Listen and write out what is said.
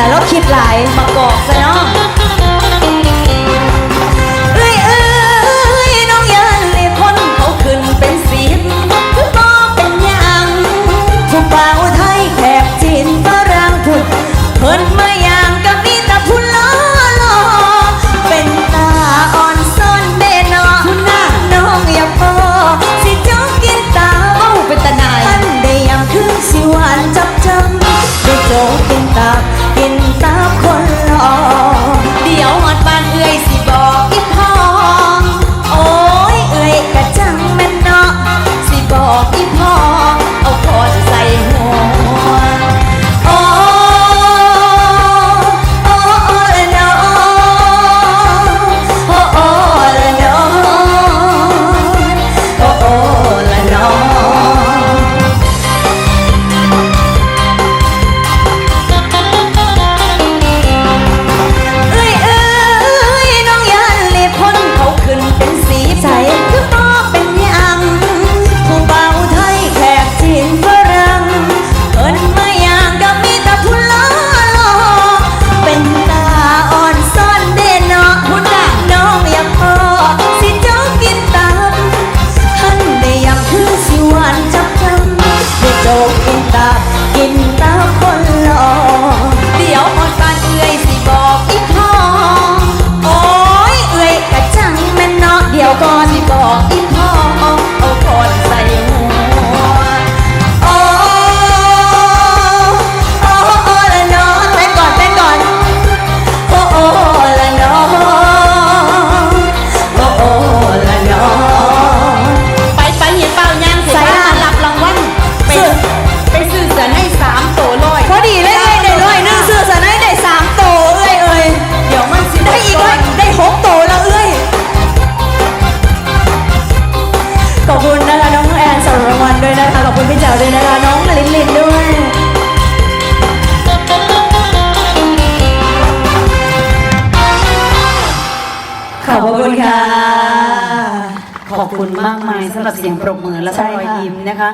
ล่ะเราคิดหลายมากอกซะเนาะ ตากินตา ด้วยนะคะน้องลินลินด้วยขอบคุณค่ะ ขอบคุณมากมายสำหรับเสียงปรบมือและรอยยิ้มนะคะ